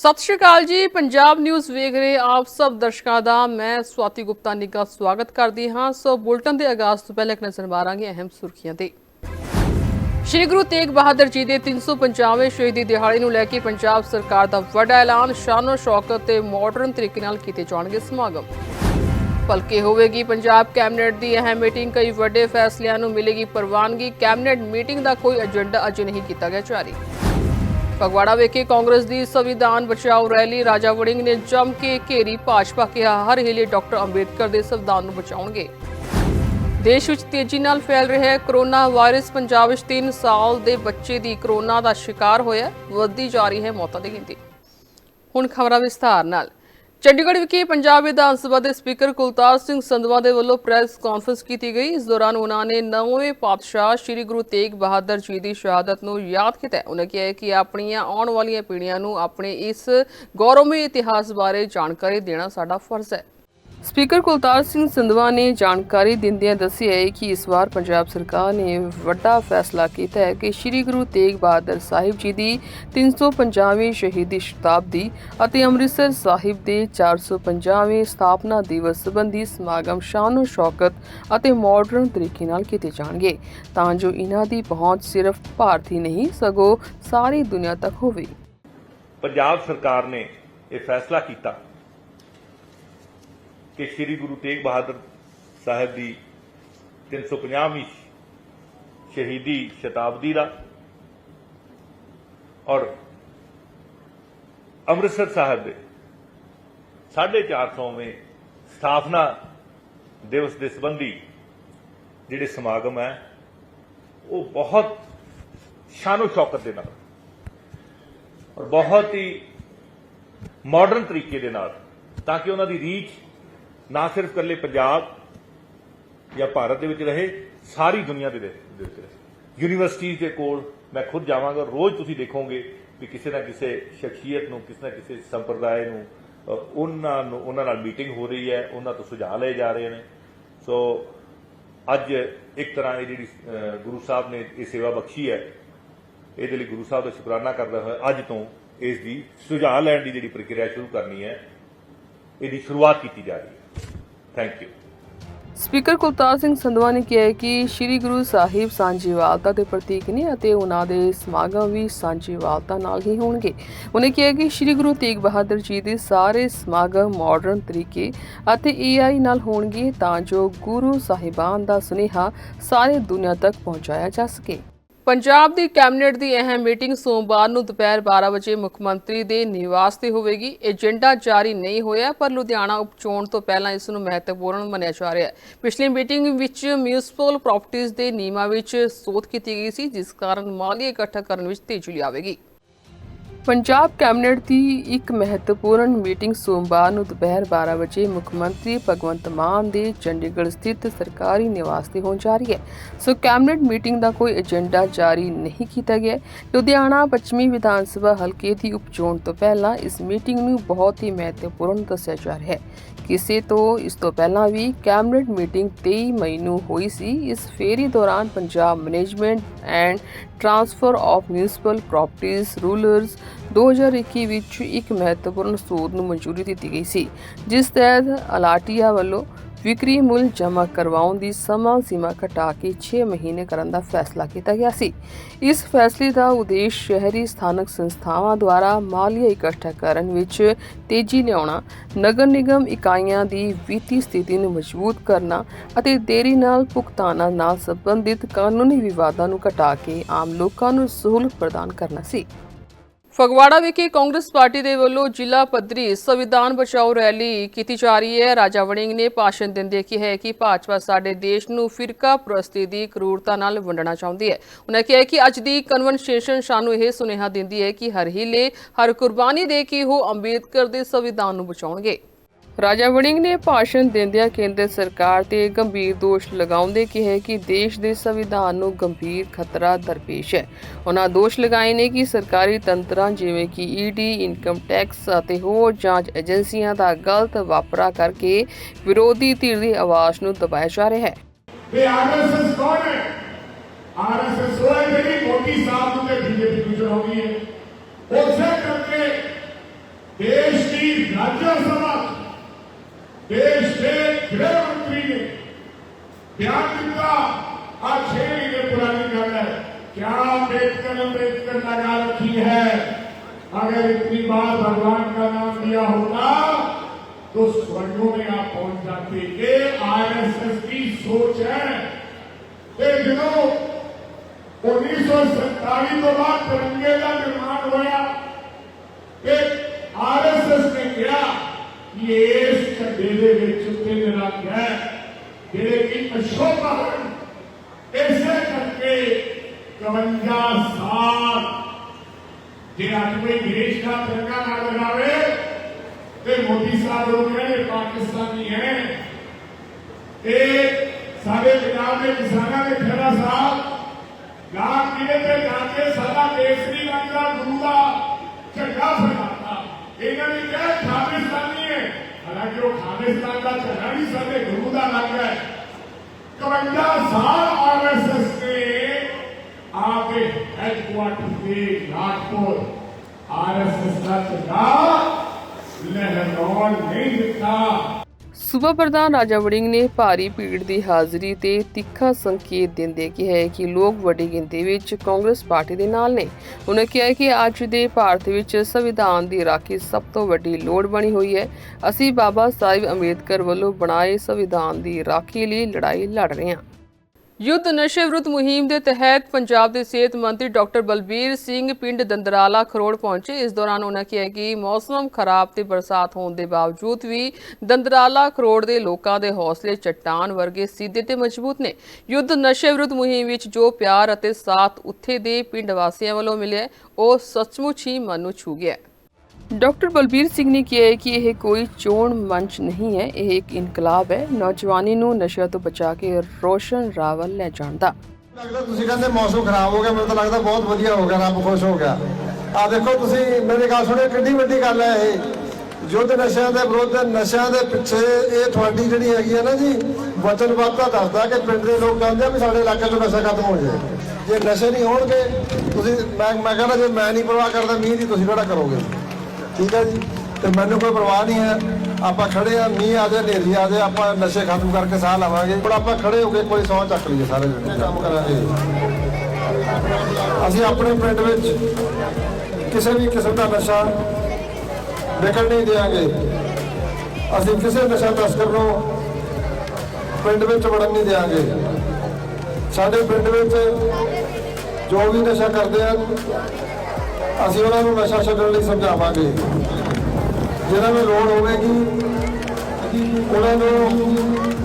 ਸਤਿ ਸ਼੍ਰੀ ਅਕਾਲ ਜੀ। ਪੰਜਾਬ ਨਿਊਜ਼ ਵੇਖ ਰਹੇ ਆਪ ਸਭ ਦਰਸ਼ਕਾਂ ਦਾ ਮੈਂ ਸਵਾਤੀ ਗੁਪਤਾ ਨਿੱਘਾ ਸਵਾਗਤ ਕਰਦੀ ਹਾਂ। ਸੋ ਬੁਲਟਨ ਦੇ ਆਗਾਜ਼ ਤੋਂ ਪਹਿਲਾਂ ਇੱਕ ਨਜ਼ਰ ਮਾਰਾਂਗੇ ਅਹਿਮ ਸੁਰਖੀਆਂ ਤੇ। ਸ਼੍ਰੀ ਗੁਰੂ ਤੇਗ ਬਹਾਦਰ ਜੀ ਦੇ 350ਵੇਂ ਸ਼ਹੀਦੀ ਦਿਹਾੜੇ ਨੂੰ ਲੈ ਕੇ ਪੰਜਾਬ ਸਰਕਾਰ ਦਾ ਵੱਡਾ ਐਲਾਨ, ਸ਼ਾਨੋ ਸ਼ੌਕਤ ਤੇ ਮਾਡਰਨ ਤਰੀਕੇ ਨਾਲ ਕੀਤੇ ਜਾਣਗੇ ਸਮਾਗਮ। ਭਲਕੇ ਹੋਵੇਗੀ ਪੰਜਾਬ ਕੈਬਨਿਟ ਦੀ ਅਹਿਮ ਮੀਟਿੰਗ। ਕਈ ਵੱਡੇ ਫੈਸਲਿਆਂ ਨੂੰ ਮਿਲੇਗੀ ਪ੍ਰਵਾਨਗੀ। ਕੈਬਨਿਟ ਮੀਟਿੰਗ ਦਾ ਕੋਈ ਏਜੰਡਾ ਅਜੇ ਨਹੀਂ ਕੀਤਾ ਗਿਆ ਜਾਰੀ। ਫਗਵਾੜਾ ਵਿਖੇ ਕਾਂਗਰਸ ਦੀ ਸੰਵਿਧਾਨ ਬਚਾਓ ਰੈਲੀ, ਰਾਜਾ ਵੜਿੰਗ ਨੇ ਜੰਮ ਕੇ ਘੇਰੀ ਭਾਜਪਾ ਕਿਹਾ, ਹਰ ਹੀਲੇ ਡਾਕਟਰ ਅੰਬੇਡਕਰ ਦੇ ਸੰਵਿਧਾਨ ਨੂੰ ਬਚਾਉਣਗੇ। ਦੇਸ਼ ਵਿੱਚ ਤੇਜ਼ੀ ਨਾਲ ਫੈਲ ਰਿਹਾ ਹੈ ਕਰੋਨਾ ਵਾਇਰਸ, ਪੰਜਾਬ ਵਿੱਚ 3 ਸਾਲ ਦੇ ਬੱਚੇ ਦੀ ਕਰੋਨਾ ਦਾ ਸ਼ਿਕਾਰ ਹੋਇਆ, ਵੱਧਦੀ ਜਾ ਰਹੀ ਹੈ ਮੌਤਾਂ ਦੀ ਗਿਣਤੀ। ਹੁਣ ਖਬਰਾਂ ਵਿਸਥਾਰ ਨਾਲ। ਚੰਡੀਗੜ੍ਹ ਵਿਖੇ ਪੰਜਾਬ ਵਿਧਾਨ ਸਭਾ ਦੇ ਸਪੀਕਰ ਕੁਲਤਾਰ ਸਿੰਘ ਸੰਧਵਾ ਦੇ ਵੱਲੋਂ ਪ੍ਰੈਸ ਕਾਨਫਰੰਸ ਕੀਤੀ ਗਈ। ਇਸ ਦੌਰਾਨ ਉਹਨਾਂ ਨੇ ਨੌਵੇਂ ਪਾਤਸ਼ਾਹ ਸ੍ਰੀ ਗੁਰੂ ਤੇਗ ਬਹਾਦਰ ਜੀ ਦੀ ਸ਼ਹਾਦਤ ਨੂੰ ਯਾਦ ਕੀਤਾ। ਉਹਨਾਂ ਕਿਹਾ ਕਿ ਆਪਣੀਆਂ ਆਉਣ ਵਾਲੀਆਂ ਪੀੜ੍ਹੀਆਂ ਨੂੰ ਆਪਣੇ ਇਸ ਗੌਰਵਮਈ ਇਤਿਹਾਸ ਬਾਰੇ ਜਾਣਕਾਰੀ ਦੇਣਾ ਸਾਡਾ ਫਰਜ਼ ਹੈ। ਸਪੀਕਰ ਕੁਲਤਾਰ ਸਿੰਘ ਸੰਧਵਾ ਨੇ ਜਾਣਕਾਰੀ ਦਿੰਦਿਆਂ ਦੱਸਿਆ ਹੈ ਕਿ ਇਸ ਵਾਰ ਪੰਜਾਬ ਸਰਕਾਰ ਨੇ ਵੱਡਾ ਫੈਸਲਾ ਕੀਤਾ ਹੈ ਕਿ ਸ੍ਰੀ ਗੁਰੂ ਤੇਗ ਬਹਾਦਰ ਸਾਹਿਬ ਜੀ ਦੀ 350ਵੀਂ ਸ਼ਹੀਦੀ ਸ਼ਤਾਬਦੀ ਅਤੇ ਅੰਮ੍ਰਿਤਸਰ ਸਾਹਿਬ ਦੇ 450ਵੇਂ ਸਥਾਪਨਾ ਦਿਵਸ ਸੰਬੰਧੀ ਸਮਾਗਮ ਸ਼ਾਨੋ ਸ਼ੌਕਤ ਅਤੇ ਮਾਡਰਨ ਤਰੀਕੇ ਨਾਲ ਕੀਤੇ ਜਾਣਗੇ। ਤਾਂ ਜੋ ਇਹਨਾਂ ਦੀ ਪਹੁੰਚ ਸਿਰਫ ਭਾਰਤ ਹੀ ਨਹੀਂ, ਸਗੋਂ ਸਾਰੀ ਦੁਨੀਆ ਤੱਕ ਹੋਵੇ। ਪੰਜਾਬ ਸਰਕਾਰ ਨੇ ਇਹ ਫੈਸਲਾ ਕੀਤਾ ਕਿ ਸ੍ਰੀ ਗੁਰੂ ਤੇਗ ਬਹਾਦਰ ਸਾਹਿਬ ਦੀ 350ਵੀਂ ਸ਼ਹੀਦੀ ਸ਼ਤਾਬਦੀ ਦਾ ਔਰ ਅੰਮ੍ਰਿਤਸਰ ਸਾਹਿਬ ਦੇ 450ਵੇਂ ਸਥਾਪਨਾ ਦਿਵਸ ਦੇ ਸੰਬੰਧੀ ਜਿਹੜੇ ਸਮਾਗਮ ਹੈ, ਉਹ ਬਹੁਤ ਸ਼ਾਨੋ ਸ਼ੌਕਤ ਦੇ ਨਾਲ ਔਰ ਬਹੁਤ ਹੀ ਮਾਡਰਨ ਤਰੀਕੇ ਦੇ ਨਾਲ ਤਾਂ ਕਿ ਉਹਨਾਂ ਦੀ ਰੀਚ ਨਾ ਸਿਰਫ ਇਕੱਲੇ ਪੰਜਾਬ ਜਾਂ ਭਾਰਤ ਦੇ ਵਿੱਚ ਰਹੇ ਸਾਰੀ ਦੁਨੀਆ ਦੇ ਵਿੱਚ ਰਹੇ। ਯੂਨੀਵਰਸਿਟੀਜ਼ ਦੇ ਕੋਲ ਮੈਂ ਖੁਦ ਜਾਵਾਂਗਾ ਰੋਜ਼ ਤੁਸੀਂ ਦੇਖੋਗੇ ਵੀ ਕਿਸੇ ਨਾ ਕਿਸੇ ਸ਼ਖਸੀਅਤ ਨੂੰ ਕਿਸੇ ਨਾ ਕਿਸੇ ਸੰਪਰਦਾਇ ਨੂੰ ਅ, ਉਹਨਾਂ ਨੂੰ ਉਹਨਾਂ ਨਾਲ ਮੀਟਿੰਗ ਹੋ ਰਹੀ ਹੈ ਉਹਨਾਂ ਤੋਂ ਸੁਝਾਅ ਲਏ ਜਾ ਰਹੇ ਨੇ। ਸੋ ਅੱਜ ਇੱਕ ਤਰ੍ਹਾਂ ਇਹ ਜਿਹੜੀ ਗੁਰੂ ਸਾਹਿਬ ਨੇ ਇਹ ਸੇਵਾ ਬਖਸ਼ੀ ਹੈ ਇਹਦੇ ਲਈ ਗੁਰੂ ਸਾਹਿਬ ਦਾ ਸ਼ੁਕਰਾਨਾ ਕਰਦਾ ਹੋਇਆ ਅੱਜ ਤੋਂ ਇਸ ਦੀ ਸੁਝਾਅ ਲੈਣ ਦੀ ਜਿਹੜੀ ਪ੍ਰਕਿਰਿਆ ਸ਼ੁਰੂ ਕਰਨੀ ਹੈ ਇਹਦੀ ਸ਼ੁਰੂਆਤ ਕੀਤੀ ਜਾ ਰਹੀ ਹੈ। Thank you speaker Kultar Singh Sandhwan ਨੇ ਕਿਹਾ ਕਿ ਸ੍ਰੀ ਗੁਰੂ ਸਾਹਿਬ ਸਾਂਝੀਵਾਲਤਾ ਦੇ ਪ੍ਰਤੀਕ ਨੇ ਅਤੇ ਉਹਨਾਂ ਦੇ ਸਮਾਗਮ ਵੀ ਸਾਂਝੀਵਾਲਤਾ ਨਾਲ ਹੀ ਹੋਣਗੇ। ਉਹਨੇ ਕਿਹਾ ਕਿ ਸ੍ਰੀ ਗੁਰੂ ਤੇਗ ਬਹਾਦਰ ਜੀ ਦੇ ਸਾਰੇ ਸਮਾਗਮ ਮਾਡਰਨ ਤਰੀਕੇ ਅਤੇ AI ਨਾਲ ਹੋਣਗੇ ਤਾਂ ਜੋ ਗੁਰੂ ਸਾਹਿਬਾਨ ਦਾ ਸੁਨੇਹਾ ਸਾਰੇ ਦੁਨੀਆ ਤੱਕ ਪਹੁੰਚਾਇਆ ਜਾ ਸਕੇ। ਪੰਜਾਬ ਦੀ ਕੈਬਨਿਟ ਦੀ ਅਹਿਮ ਮੀਟਿੰਗ ਸੋਮਵਾਰ ਨੂੰ ਦੁਪਹਿਰ 12 ਵਜੇ ਮੁੱਖ ਮੰਤਰੀ ਦੇ ਨਿਵਾਸ ਤੇ ਹੋਵੇਗੀ। ਏਜੰਡਾ ਜਾਰੀ ਨਹੀਂ ਹੋਇਆ, ਪਰ ਲੁਧਿਆਣਾ ਉਪਚੋਣ ਤੋਂ ਪਹਿਲਾਂ ਇਸ ਨੂੰ ਮਹੱਤਵਪੂਰਨ ਮੰਨਿਆ ਜਾ ਰਿਹਾ ਹੈ। ਪਿਛਲੀ ਮੀਟਿੰਗ ਵਿੱਚ ਮਿਊਨਿਸਪਲ ਪ੍ਰਾਪਰਟੀਆਂ ਦੇ ਨਿਯਮਾਂ ਵਿੱਚ ਸੋਧ ਕੀਤੀ ਗਈ ਸੀ, ਜਿਸ ਕਾਰਨ ਮਾਲੀ ਇਕੱਠਾ ਕਰਨ ਵਿੱਚ ਤੇਜ਼ੀ ਆਵੇਗੀ ਪੰਜਾਬ ਕੈਬਨਿਟ ਦੀ ਇੱਕ ਮਹੱਤਵਪੂਰਨ ਮੀਟਿੰਗ ਸੋਮਵਾਰ ਨੂੰ ਦੁਪਹਿਰ 12 ਵਜੇ ਮੁੱਖ ਮੰਤਰੀ ਭਗਵੰਤ ਮਾਨ ਦੇ ਚੰਡੀਗੜ੍ਹ ਸਥਿਤ ਸਰਕਾਰੀ ਨਿਵਾਸ ਤੇ ਹੋਣ ਜਾ ਰਹੀ ਹੈ। ਸੋ ਕੈਬਨਿਟ ਮੀਟਿੰਗ ਦਾ ਕੋਈ ਏਜੰਡਾ ਜਾਰੀ ਨਹੀਂ ਕੀਤਾ ਗਿਆ। ਲੁਧਿਆਣਾ ਪੱਛਮੀ ਵਿਧਾਨ ਸਭਾ ਹਲਕੇ ਦੀ ਉਪਚੋਣ ਤੋਂ ਪਹਿਲਾਂ ਇਸ ਮੀਟਿੰਗ ਨੂੰ ਬਹੁਤ ਹੀ ਮਹੱਤਵਪੂਰਨ ਦੱਸਿਆ ਜਾ ਰਿਹਾ ਹੈ। ਕਿਸੇ ਤੋਂ ਇਸ ਤੋਂ ਪਹਿਲਾਂ ਵੀ ਕੈਬਨਿਟ ਮੀਟਿੰਗ 23 ਮਈ ਨੂੰ ਹੋਈ ਸੀ। ਇਸ ਫੇਰੀ ਦੌਰਾਨ Punjab management and transfer of municipal ਪ੍ਰਾਪਰਟੀਆਂ rulers 2021 ਵਿੱਚ ਇੱਕ ਮਹੱਤਵਪੂਰਨ ਸੋਧ ਨੂੰ ਮਨਜ਼ੂਰੀ ਦਿੱਤੀ ਗਈ ਸੀ, ਜਿਸ ਤਹਿਤ ਅਲਾਟੀਆ ਵੱਲੋਂ ਵਿਕਰੀ ਮੁੱਲ ਜਮ੍ਹਾਂ ਕਰਵਾਉਣ ਦੀ ਸਮਾਂ ਸੀਮਾ ਘਟਾ ਕੇ 6 ਮਹੀਨੇ ਕਰਨ ਦਾ ਫੈਸਲਾ ਕੀਤਾ ਗਿਆ ਸੀ। ਇਸ ਫੈਸਲੇ ਦਾ ਉਦੇਸ਼ ਸ਼ਹਿਰੀ ਸਥਾਨਕ ਸੰਸਥਾਵਾਂ ਦੁਆਰਾ ਮਾਲੀਆ ਇਕੱਠਾ ਕਰਨ ਵਿੱਚ ਤੇਜ਼ੀ ਲਿਆਉਣਾ, ਨਗਰ ਨਿਗਮ ਇਕਾਈਆਂ ਦੀ ਵਿੱਤੀ ਸਥਿਤੀ ਨੂੰ ਮਜ਼ਬੂਤ ਕਰਨਾ ਅਤੇ ਦੇਰੀ ਨਾਲ ਭੁਗਤਾਨਾਂ ਨਾਲ ਸੰਬੰਧਿਤ ਕਾਨੂੰਨੀ ਵਿਵਾਦਾਂ ਨੂੰ ਘਟਾ ਕੇ ਆਮ ਲੋਕਾਂ ਨੂੰ ਸਹੂਲਤ ਪ੍ਰਦਾਨ ਕਰਨਾ ਸੀ। ਫਗਵਾੜਾ ਵਿਖੇ ਕਾਂਗਰਸ ਪਾਰਟੀ ਦੇ ਵੱਲੋਂ ਜ਼ਿਲ੍ਹਾ ਪੱਧਰੀ ਸੰਵਿਧਾਨ ਬਚਾਓ ਰੈਲੀ ਕੀਤੀ ਜਾ ਰਹੀ ਹੈ। ਰਾਜਾ ਵੜਿੰਗ ਨੇ ਭਾਸ਼ਣ ਦਿੰਦੇ ਕਿਹਾ ਕਿ ਭਾਜਪਾ ਸਾਡੇ ਦੇਸ਼ ਨੂੰ ਫਿਰਕਾ ਪ੍ਰਸਤੀ ਦੀ ਕਰੂਰਤਾ ਨਾਲ ਵੰਡਣਾ ਚਾਹੁੰਦੀ ਹੈ। ਉਹਨਾਂ ਕਿਹਾ ਕਿ ਅੱਜ ਦੀ ਕਨਵੈਨਸ਼ਨ ਸਾਨੂੰ ਇਹ ਸੁਨੇਹਾ ਦਿੰਦੀ ਹੈ ਕਿ ਹਰ ਹੀਲੇ, ਹਰ ਕੁਰਬਾਨੀ ਦੇ ਕੇ ਉਹ ਅੰਬੇਦਕਰ ਦੇ ਸੰਵਿਧਾਨ ਨੂੰ ਬਚਾਉਣਗੇ। ਰਾਜਾ ਵੜਿੰਗ ਨੇ ਭਾਸ਼ਣ ਦਿੰਦਿਆਂ ਕੇਂਦਰ ਸਰਕਾਰ ਤੇ ਗੰਭੀਰ ਦੋਸ਼ ਲਗਾਉਂਦੇ ਕਿਹਾ ਕਿ ਦੇਸ਼ ਦੇ ਸੰਵਿਧਾਨ ਨੂੰ ਗੰਭੀਰ ਖਤਰਾ ਦਰਪੇਸ਼ ਹੈ। ਉਹਨਾਂ ਦੋਸ਼ ਲਗਾਏ ਨੇ ਕਿ ਸਰਕਾਰੀ ਤੰਤਰਾਂ ਜਿਵੇਂ ਕਿ ਈਡੀ ਇਨਕਮ ਟੈਕਸ ਅਤੇ ਹੋਰ ਜਾਂਚ ਏਜੰਸੀਆਂ ਦਾ ਗਲਤ ਵਾਪਰਾ ਕਰਕੇ ਵਿਰੋਧੀ ਧਿਰ ਦੀ ਆਵਾਜ਼ ਨੂੰ ਦਬਾਇਆ ਜਾ ਰਿਹਾ ਹੈ। ਦੇਸ਼ ਦੀ ਰਾਜ देश के गृहमंत्री ने ધ્યાન દીધા आज छह महीने पुरानी गल है। क्या अंबेडकर अंबेडकर लगा रखी है? अगर इतनी बार भगवान का नाम लिया होता तो स्वर्णों में आप पहुँच जाते। ये आरएसएस की सोच है। ये दिनों उन्नीस सौ सैतालीस के बाद तिरंगे का निर्माण हुआ। एक आर ਇਸ ਝੰਡੇ ਦੇ ਵਿੱਚ ਤਿੰਨ ਰੰਗ ਹੈ ਜਿਹੜੇ ਕਿ ਅਸ਼ੋਕ ਹਨ ਇਸੇ ਕਰਕੇ 51 ਸਾਲ ਜੇ ਅੱਜ ਕੋਈ ਦੇਸ਼ ਦਾ ਤਿਰੰਗਾ ਨਾ ਲਗਾਵੇ ਤੇ ਮੋਦੀ ਸਾਹਿਬ ਉਹ ਕਹਿੰਦੇ ਪਾਕਿਸਤਾਨੀ ਹੈ ਇਹ ਸਾਡੇ ਪੰਜਾਬ ਦੇ ਕਿਸਾਨਾਂ ਦੇ ਖੇੜਾ ਸਾਹਿਬ ਗਾਂ ਕਿਲੇ ਤੇ ਜਾ ਕੇ ਸਾਡਾ ਕੇਸਰੀ ਰੰਗ ਦਾ ਗੁਰੂ ਦਾ ਝੰਡਾ ਫਹਿਰਾਤਾ ਇਹਨਾਂ ਨੇ ਕਿਹਾ ਖਾਲਿਸਤਾਨੀ ਹੈ ਹਾਲਾਂਕਿ ਉਹ ਖਾਲਿਸਤਾਨ ਦਾ ਝੰਡਾ ਨਹੀਂ ਸਾਡੇ ਗੁਰੂ ਦਾ ਰੰਗ ਹੈ। 51 ਸਾਲ ਆਰਐਸਐਸ ਨੇ ਆਪਦੇ ਹੈਡਕੁਆਟਰ ਤੇ ਨਾਗਪੁਰ ਆਰਐਸਐਸ ਦਾ ਝੰਡਾ ਲਹਿਰਾਉਣ ਨਹੀਂ ਦਿੱਤਾ। ਸੂਬਾ ਪ੍ਰਧਾਨ ਰਾਜਾ ਵੜਿੰਗ ਨੇ ਭਾਰੀ ਭੀੜ ਦੀ ਹਾਜ਼ਰੀ ਤੇ ਤਿੱਖਾ ਸੰਕੇਤ ਦਿੰਦੇ ਕਿਹਾ ਹੈ ਕਿ ਲੋਕ ਵੱਡੀ ਗਿਣਤੀ ਵਿੱਚ ਕਾਂਗਰਸ ਪਾਰਟੀ ਦੇ ਨਾਲ ਨੇ। ਉਹਨਾਂ ਕਿਹਾ ਕਿ ਅੱਜ ਦੇ ਭਾਰਤ ਵਿੱਚ ਸੰਵਿਧਾਨ ਦੀ ਰਾਖੀ ਸਭ ਤੋਂ ਵੱਡੀ ਲੋੜ ਬਣੀ ਹੋਈ ਹੈ। ਅਸੀਂ ਬਾਬਾ ਸਾਹਿਬ ਅੰਬੇਦਕਰ ਵੱਲੋਂ ਬਣਾਏ ਸੰਵਿਧਾਨ ਦੀ ਰਾਖੀ ਲਈ ਲੜਾਈ ਲੜ ਰਹੇ ਹਾਂ। ਯੁੱਧ ਨਸ਼ੇ ਵਿਰੁੱਧ ਮੁਹਿੰਮ ਦੇ ਤਹਿਤ ਪੰਜਾਬ ਦੇ ਸਿਹਤ ਮੰਤਰੀ ਡਾਕਟਰ ਬਲਬੀਰ ਸਿੰਘ ਪਿੰਡ ਦੰਦਰਾਲਾ ਖਰੋੜ ਪਹੁੰਚੇ। ਇਸ ਦੌਰਾਨ ਉਹਨਾਂ ਕਿਹਾ ਕਿ ਮੌਸਮ ਖਰਾਬ ਤੇ ਬਰਸਾਤ ਹੋਣ ਦੇ ਬਾਵਜੂਦ ਵੀ ਦੰਦਰਾਲਾ ਖਰੋੜ ਦੇ ਲੋਕਾਂ ਦੇ ਹੌਸਲੇ ਚੱਟਾਨ ਵਰਗੇ ਸਿੱਧੇ ਤੇ ਮਜ਼ਬੂਤ ਨੇ। ਯੁੱਧ ਨਸ਼ੇ ਵਿਰੁੱਧ ਮੁਹਿੰਮ ਵਿੱਚ ਜੋ ਪਿਆਰ ਅਤੇ ਸਾਥ ਉੱਥੇ ਦੇ ਪਿੰਡ ਵਾਸੀਆਂ ਵੱਲੋਂ ਮਿਲਿਆ, ਉਹ ਸੱਚਮੁੱਚ ਹੀ ਮਨ ਨੂੰ ਛੂ ਗਿਆ। ਡਾਕਟਰ ਬਲਬੀਰ ਸਿੰਘ ਨੇ ਕਿਹਾ ਕਿ ਇਹ ਕੋਈ ਚੋਣ ਮੰਚ ਨਹੀਂ ਹੈ, ਇਹ ਇੱਕ ਇਨਕਲਾਬ ਹੈ। ਨੌਜਵਾਨੀ ਨੂੰ ਨਸ਼ਿਆਂ ਤੋਂ ਬਚਾ ਕੇ ਰੋਸ਼ਨ ਰਾਵਲ ਲੈ ਜਾਣ ਲੱਗਦਾ ਤੁਸੀਂ ਕਹਿੰਦੇ ਮੌਸਮ ਖਰਾਬ ਹੋ ਗਿਆ, ਮੈਨੂੰ ਤਾਂ ਲੱਗਦਾ ਬਹੁਤ ਵਧੀਆ ਹੋ ਗਿਆ, ਰੱਬ ਖੁਸ਼ ਹੋ ਗਿਆ। ਆ ਦੇਖੋ ਤੁਸੀਂ, ਮੇਰੇ ਗੱਲ ਸੁਣਿਓ ਕਿੰਨੀ ਵੱਡੀ ਗੱਲ ਹੈ ਇਹ। ਯੁੱਧ ਨਸ਼ਿਆਂ ਦੇ ਵਿਰੁੱਧ, ਨਸ਼ਿਆਂ ਦੇ ਪਿੱਛੇ ਇਹ ਤੁਹਾਡੀ ਜਿਹੜੀ ਹੈਗੀ ਹੈ ਨਾ ਜੀ ਵਚਨਬੱਧਤਾ ਦੱਸਦਾ ਕਿ ਪਿੰਡ ਦੇ ਲੋਕ ਕਹਿੰਦੇ ਆ ਵੀ ਸਾਡੇ ਇਲਾਕੇ ਤੋਂ ਨਸ਼ਾ ਖਤਮ ਹੋ ਜਾਏ। ਜੇ ਨਸ਼ੇ ਨਹੀਂ ਹੋਣਗੇ, ਤੁਸੀਂ, ਮੈਂ ਮੈਂ ਕਹਿੰਦਾ ਜੇ ਮੈਂ ਨਹੀਂ ਪਰਵਾਹ ਕਰਦਾ, ਮੀਂਹ ਦੀ ਤੁਸੀਂ ਕਿਹੜਾ ਕਰੋਗੇ? ਠੀਕ ਹੈ ਜੀ? ਤੇ ਮੈਨੂੰ ਕੋਈ ਪਰਵਾਹ ਨਹੀਂ ਹੈ। ਆਪਾਂ ਖੜੇ ਆ ਮੀਂਹ ਆ ਜਾਏ, ਹਨੇਰੀ ਆ ਜਾਏ, ਆਪਾਂ ਨਸ਼ੇ ਖਤਮ ਕਰਕੇ ਸਾਹ ਲਵਾਂਗੇ। ਪਰ ਆਪਾਂ ਖੜੇ ਹੋ ਕੇ ਕੋਈ ਸੌਂ ਚੱਕ ਲਈਏ ਸਾਰੇ ਜਣੇ। ਕੰਮ ਕਰਾਂਗੇ। ਅਸੀਂ ਆਪਣੇ ਪਿੰਡ ਵਿੱਚ ਕਿਸੇ ਵੀ ਕਿਸਮ ਦਾ ਨਸ਼ਾ ਵਿਕਣ ਨਹੀਂ ਦੇਵਾਂਗੇ ਅਸੀਂ ਕਿਸੇ ਨਸ਼ਾ ਤਸਕਰ ਨੂੰ ਪਿੰਡ ਵਿੱਚ ਵੜਨ ਨਹੀਂ ਦੇਵਾਂਗੇ ਸਾਡੇ ਪਿੰਡ ਵਿੱਚ ਜੋ ਵੀ ਨਸ਼ਾ ਕਰਦੇ ਹਨ ਅਸੀਂ ਉਹਨਾਂ ਨੂੰ ਨਸ਼ਾ ਛੱਡਣ ਲਈ ਸਮਝਾਵਾਂਗੇ। ਜਿਹਨਾਂ ਨੂੰ ਲੋੜ ਹੋਵੇਗੀ ਉਹਨਾਂ ਨੂੰ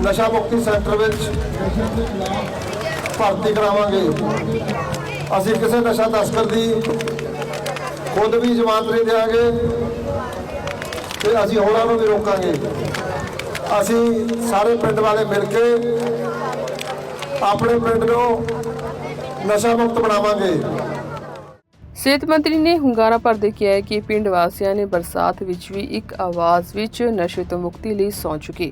ਨਸ਼ਾ ਮੁਕਤੀ ਸੈਂਟਰ ਵਿੱਚ ਭਰਤੀ ਕਰਾਵਾਂਗੇ। ਅਸੀਂ ਕਿਸੇ ਨਸ਼ਾ ਤਸਕਰ ਦੀ ਖੁਦ ਵੀ ਜ਼ਮਾਨਤ ਨਹੀਂ ਦੇਵਾਂਗੇ ਤੇ ਅਸੀਂ ਹੋਰਾਂ ਨੂੰ ਵੀ ਰੋਕਾਂਗੇ। ਅਸੀਂ ਸਾਰੇ ਪਿੰਡ ਵਾਲੇ ਮਿਲ ਕੇ ਆਪਣੇ ਪਿੰਡ ਨੂੰ ਨਸ਼ਾ ਮੁਕਤ ਬਣਾਵਾਂਗੇ। ਸਿਹਤ ਮੰਤਰੀ ਨੇ ਹੁੰਗਾਰਾ ਭਰਦੇ ਕਿਹਾ ਹੈ ਕਿ ਪਿੰਡ ਵਾਸੀਆਂ ਨੇ ਬਰਸਾਤ ਵਿੱਚ ਵੀ ਇੱਕ ਆਵਾਜ਼ ਵਿੱਚ ਨਸ਼ੇ ਤੋਂ ਮੁਕਤੀ ਲਈ ਸੌਂ ਚੁੱਕੇ।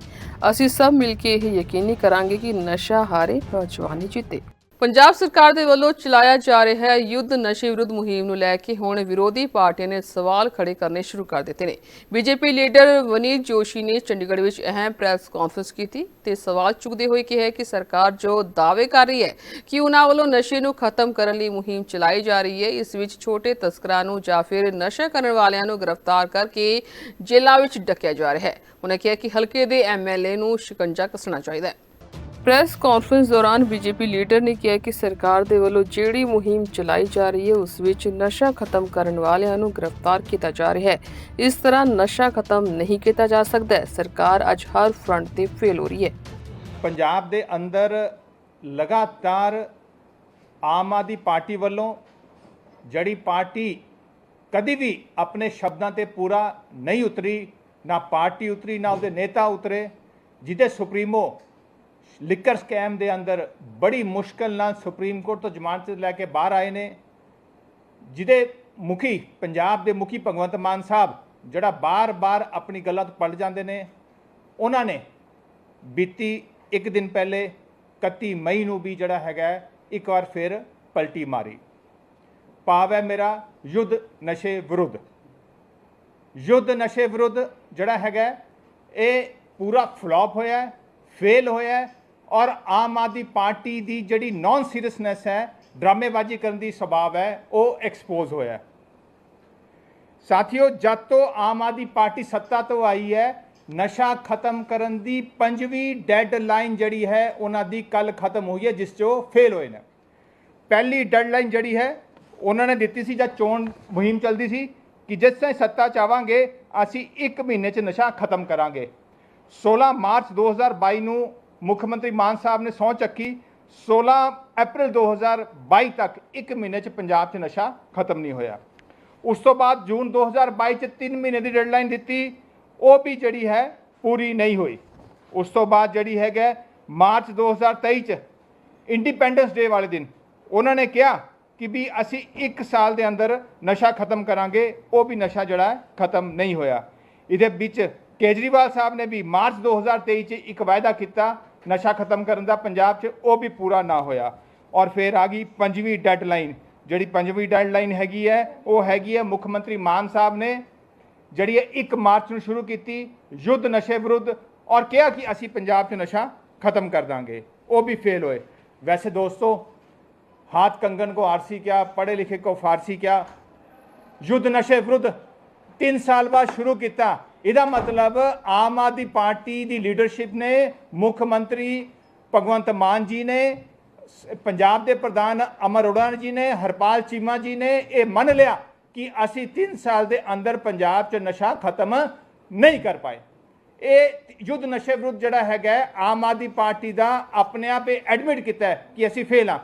ਅਸੀਂ ਸਭ ਮਿਲ ਕੇ ਇਹ ਯਕੀਨੀ ਕਰਾਂਗੇ ਕਿ ਨਸ਼ਾ ਹਾਰੇ ਨੌਜਵਾਨੀ ਜਿੱਤੇ। ਪੰਜਾਬ ਸਰਕਾਰ ਦੇ ਵੱਲੋਂ ਚਲਾਇਆ ਜਾ ਰਿਹਾ ਹੈ ਯੁੱਧ ਨਸ਼ੇ ਵਿਰੁੱਧ ਮੁਹਿੰਮ ਨੂੰ ਲੈ ਕੇ ਹੁਣ ਵਿਰੋਧੀ ਪਾਰਟੀਆਂ ਨੇ ਸਵਾਲ ਖੜੇ ਕਰਨੇ ਸ਼ੁਰੂ ਕਰ ਦਿੱਤੇ ਨੇ। ਬੀਜੇਪੀ ਲੀਡਰ ਵਨੀਤ ਜੋਸ਼ੀ ਨੇ ਚੰਡੀਗੜ੍ਹ ਵਿੱਚ ਅਹਿਮ ਪ੍ਰੈਸ ਕਾਨਫਰੰਸ ਕੀਤੀ ਤੇ ਸਵਾਲ ਚੁੱਕਦੇ ਹੋਏ ਕਿਹਾ ਕਿ ਸਰਕਾਰ ਜੋ ਦਾਅਵੇ ਕਰ ਰਹੀ ਹੈ ਕਿ ਉਹਨਾਂ ਵੱਲੋਂ ਨਸ਼ੇ ਨੂੰ ਖਤਮ ਕਰਨ ਲਈ ਮੁਹਿੰਮ ਚਲਾਈ ਜਾ ਰਹੀ ਹੈ, ਇਸ ਵਿੱਚ ਛੋਟੇ ਤਸਕਰਾਂ ਨੂੰ ਜਾਂ ਫਿਰ ਨਸ਼ਾ ਕਰਨ ਵਾਲਿਆਂ ਨੂੰ ਗ੍ਰਿਫਤਾਰ ਕਰਕੇ ਜੇਲ੍ਹਾਂ ਵਿੱਚ ਡੱਕਿਆ ਜਾ ਰਿਹਾ ਹੈ। ਉਹਨਾਂ ਕਿਹਾ ਕਿ ਹਲਕੇ ਦੇ ਐਮਐਲਏ ਨੂੰ ਸ਼ਿਕੰਜਾ ਕੱਸਣਾ ਚਾਹੀਦਾ ਹੈ। ਪ੍ਰੈਸ ਕਾਨਫਰੰਸ ਦੌਰਾਨ ਬੀਜੇਪੀ ਲੀਡਰ ਨੇ ਕਿਹਾ ਕਿ ਸਰਕਾਰ ਦੇ ਵੱਲੋਂ ਜਿਹੜੀ ਮੁਹਿੰਮ ਚਲਾਈ ਜਾ ਰਹੀ ਹੈ, ਉਸ ਵਿੱਚ ਨਸ਼ਾ ਖਤਮ ਕਰਨ ਵਾਲਿਆਂ ਨੂੰ ਗ੍ਰਿਫਤਾਰ ਕੀਤਾ ਜਾ ਰਿਹਾ ਹੈ। ਇਸ ਤਰ੍ਹਾਂ ਨਸ਼ਾ ਖਤਮ ਨਹੀਂ ਕੀਤਾ ਜਾ ਸਕਦਾ ਸਰਕਾਰ ਅੱਜ ਹਰ ਫਰੰਟ ਤੇ ਫੇਲ ਹੋ ਰਹੀ ਹੈ। ਪੰਜਾਬ ਦੇ ਅੰਦਰ ਲਗਾਤਾਰ ਆਮ ਆਦਮੀ ਪਾਰਟੀ ਵੱਲੋਂ ਜਿਹੜੀ ਪਾਰਟੀ ਕਦੀ ਵੀ ਆਪਣੇ ਸ਼ਬਦਾਂ ਤੇ ਪੂਰਾ ਨਹੀਂ ਉਤਰੀ, ਨਾ ਪਾਰਟੀ ਉਤਰੀ, ਨਾ ਉਹਦੇ ਨੇਤਾ ਉਤਰੇ, ਜਿਹਦੇ ਸੁਪਰੀਮੋ ਲਿਕਰ ਸਕੈਮ ਦੇ ਅੰਦਰ ਬੜੀ ਮੁਸ਼ਕਲ ਨਾਲ ਸੁਪਰੀਮ ਕੋਰਟ ਤੋਂ ਜ਼ਮਾਨਤ ਲੈ ਕੇ ਬਾਹਰ ਆਏ ਨੇ, ਜਿਹਦੇ ਮੁਖੀ, ਪੰਜਾਬ ਦੇ ਮੁਖੀ ਭਗਵੰਤ ਮਾਨ ਸਾਹਿਬ, ਜਿਹੜਾ ਬਾਰ-ਬਾਰ ਆਪਣੀ ਗੱਲਾਂ ਤੋਂ ਪਲਟ ਜਾਂਦੇ ਨੇ, ਉਹਨਾਂ ਨੇ ਬੀਤੀ ਇੱਕ ਦਿਨ ਪਹਿਲੇ 31 ਮਈ ਨੂੰ ਵੀ ਜਿਹੜਾ ਹੈਗਾ, ਇੱਕ ਵਾਰ ਫਿਰ ਪਲਟੀ ਮਾਰੀ। ਭਾਵ ਹੈ ਮੇਰਾ ਯੁੱਧ ਨਸ਼ੇ ਵਿਰੁੱਧ। ਯੁੱਧ ਨਸ਼ੇ ਵਿਰੁੱਧ ਜਿਹੜਾ ਹੈਗਾ, ਇਹ ਪੂਰਾ ਫਲॉप ਹੋਇਆ ਫੇਲ ਹੋਇਆ ਔਰ ਆਮ ਆਦਮੀ ਪਾਰਟੀ ਦੀ ਜਿਹੜੀ ਨਾਨ ਸੀਰੀਅਸਨੈਸ ਹੈ, ਡਰਾਮੇਬਾਜ਼ੀ ਕਰਨ ਦੀ ਸੁਭਾਅ ਹੈ, ਉਹ ਐਕਸਪੋਜ਼ ਹੋਇਆ ਸਾਥੀਓ, ਜਦ ਤੋਂ ਆਮ ਆਦਮੀ ਪਾਰਟੀ ਸੱਤਾ ਤੋਂ ਆਈ ਹੈ, ਨਸ਼ਾ ਖਤਮ ਕਰਨ ਦੀ ਪੰਜਵੀਂ ਡੈਡਲਾਈਨ ਜਿਹੜੀ ਹੈ, ਉਹਨਾਂ ਦੀ ਕੱਲ ਖਤਮ ਹੋਈ ਹੈ, ਜਿਸ 'ਚ ਉਹ ਫੇਲ ਹੋਏ ਨੇ। ਪਹਿਲੀ ਡੈਡਲਾਈਨ ਜਿਹੜੀ ਹੈ, ਉਹਨਾਂ ਨੇ ਦਿੱਤੀ ਸੀ ਜਦ ਚੋਣ ਮੁਹਿੰਮ ਚੱਲਦੀ ਸੀ ਕਿ ਜਿਸ ਤਰ੍ਹਾਂ ਸੱਤਾ ਚਾਵਾਂਗੇ ਅਸੀਂ 1 ਮਹੀਨੇ 'ਚ ਨਸ਼ਾ ਖਤਮ ਕਰਾਂਗੇ। 16 ਮਾਰਚ 2022 ਨੂੰ ਮੁੱਖ ਮੰਤਰੀ ਮਾਨ ਸਾਹਿਬ ਨੇ ਸਹੁੰ ਚੱਕੀ। 16 ਅਪ੍ਰੈਲ 2022 ਤੱਕ 1 ਮਹੀਨੇ 'ਚ ਪੰਜਾਬ 'ਚ ਨਸ਼ਾ ਖਤਮ ਨਹੀਂ ਹੋਇਆ। ਉਸ ਤੋਂ ਬਾਅਦ ਜੂਨ 2022 'ਚ 3 ਮਹੀਨੇ ਦੀ ਡੈਡਲਾਈਨ ਦਿੱਤੀ। ਉਹ ਵੀ ਜਿਹੜੀ ਹੈ ਪੂਰੀ ਨਹੀਂ ਹੋਈ। ਉਸ ਤੋਂ ਬਾਅਦ ਜਿਹੜੀ ਹੈਗਾ ਮਾਰਚ 2023 'ਚ ਇੰਡੀਪੈਂਡੈਂਸ ਡੇ ਵਾਲੇ ਦਿਨ ਉਹਨਾਂ ਨੇ ਕਿਹਾ ਕਿ ਵੀ ਅਸੀਂ 1 ਸਾਲ ਦੇ ਅੰਦਰ ਨਸ਼ਾ ਖਤਮ ਕਰਾਂਗੇ। ਉਹ ਵੀ ਨਸ਼ਾ ਜਿਹੜਾ ਖਤਮ ਨਹੀਂ ਹੋਇਆ। ਇਹਦੇ ਵਿੱਚ ਕੇਜਰੀਵਾਲ ਸਾਹਿਬ ਨੇ ਵੀ ਮਾਰਚ 2023 ਚ ਇੱਕ ਵਾਅਦਾ ਕੀਤਾ ਨਸ਼ਾ ਖਤਮ ਕਰਨ ਦਾ ਪੰਜਾਬ 'ਚ ਉਹ ਵੀ ਪੂਰਾ ਨਾ ਹੋਇਆ ਔਰ ਫਿਰ ਆ ਗਈ ਪੰਜਵੀਂ ਡੈਡਲਾਈਨ ਜਿਹੜੀ ਪੰਜਵੀਂ ਡੈਡਲਾਈਨ ਹੈਗੀ ਹੈ ਉਹ ਹੈਗੀ ਹੈ ਮੁੱਖ ਮੰਤਰੀ ਮਾਨ ਸਾਹਿਬ ਨੇ ਜਿਹੜੀ ਹੈ 1 ਮਾਰਚ ਨੂੰ ਸ਼ੁਰੂ ਕੀਤੀ ਯੁੱਧ ਨਸ਼ੇ ਵਿਰੁੱਧ ਔਰ ਕਿਹਾ ਕਿ ਅਸੀਂ ਪੰਜਾਬ 'ਚ ਨਸ਼ਾ ਖਤਮ ਕਰ ਦਾਂਗੇ ਉਹ ਵੀ ਫੇਲ ਹੋਏ ਵੈਸੇ ਦੋਸਤੋ हाथ कंगन को आरसी क्या पढ़े लिखे को फारसी क्या युद्ध नशे विरुद्ध ਤਿੰਨ ਸਾਲ ਬਾਅਦ ਸ਼ੁਰੂ ਕੀਤਾ ਇਹਦਾ ਮਤਲਬ ਆਮ ਆਦਮੀ ਪਾਰਟੀ ਦੀ ਲੀਡਰਸ਼ਿਪ ਨੇ, ਮੁੱਖ ਮੰਤਰੀ ਭਗਵੰਤ ਮਾਨ ਜੀ ਨੇ ਸ- ਪੰਜਾਬ ਦੇ ਪ੍ਰਧਾਨ ਅਮਰ ਅਰੋੜਾ ਜੀ ਨੇ, ਹਰਪਾਲ ਚੀਮਾ ਜੀ ਨੇ ਇਹ ਮੰਨ ਲਿਆ ਕਿ ਅਸੀਂ 3 ਸਾਲ ਦੇ ਅੰਦਰ ਪੰਜਾਬ 'ਚ ਨਸ਼ਾ ਖਤਮ ਨਹੀਂ ਕਰ ਪਾਏ। ਇਹ ਯੁੱਧ ਨਸ਼ੇ ਵਿਰੁੱਧ ਜਿਹੜਾ ਹੈਗਾ, ਆਮ ਆਦਮੀ ਪਾਰਟੀ ਦਾ ਆਪਣੇ ਆਪ ਇਹ ਐਡਮਿਟ ਕੀਤਾ ਕਿ ਅਸੀਂ ਫੇਲ ਹਾਂ।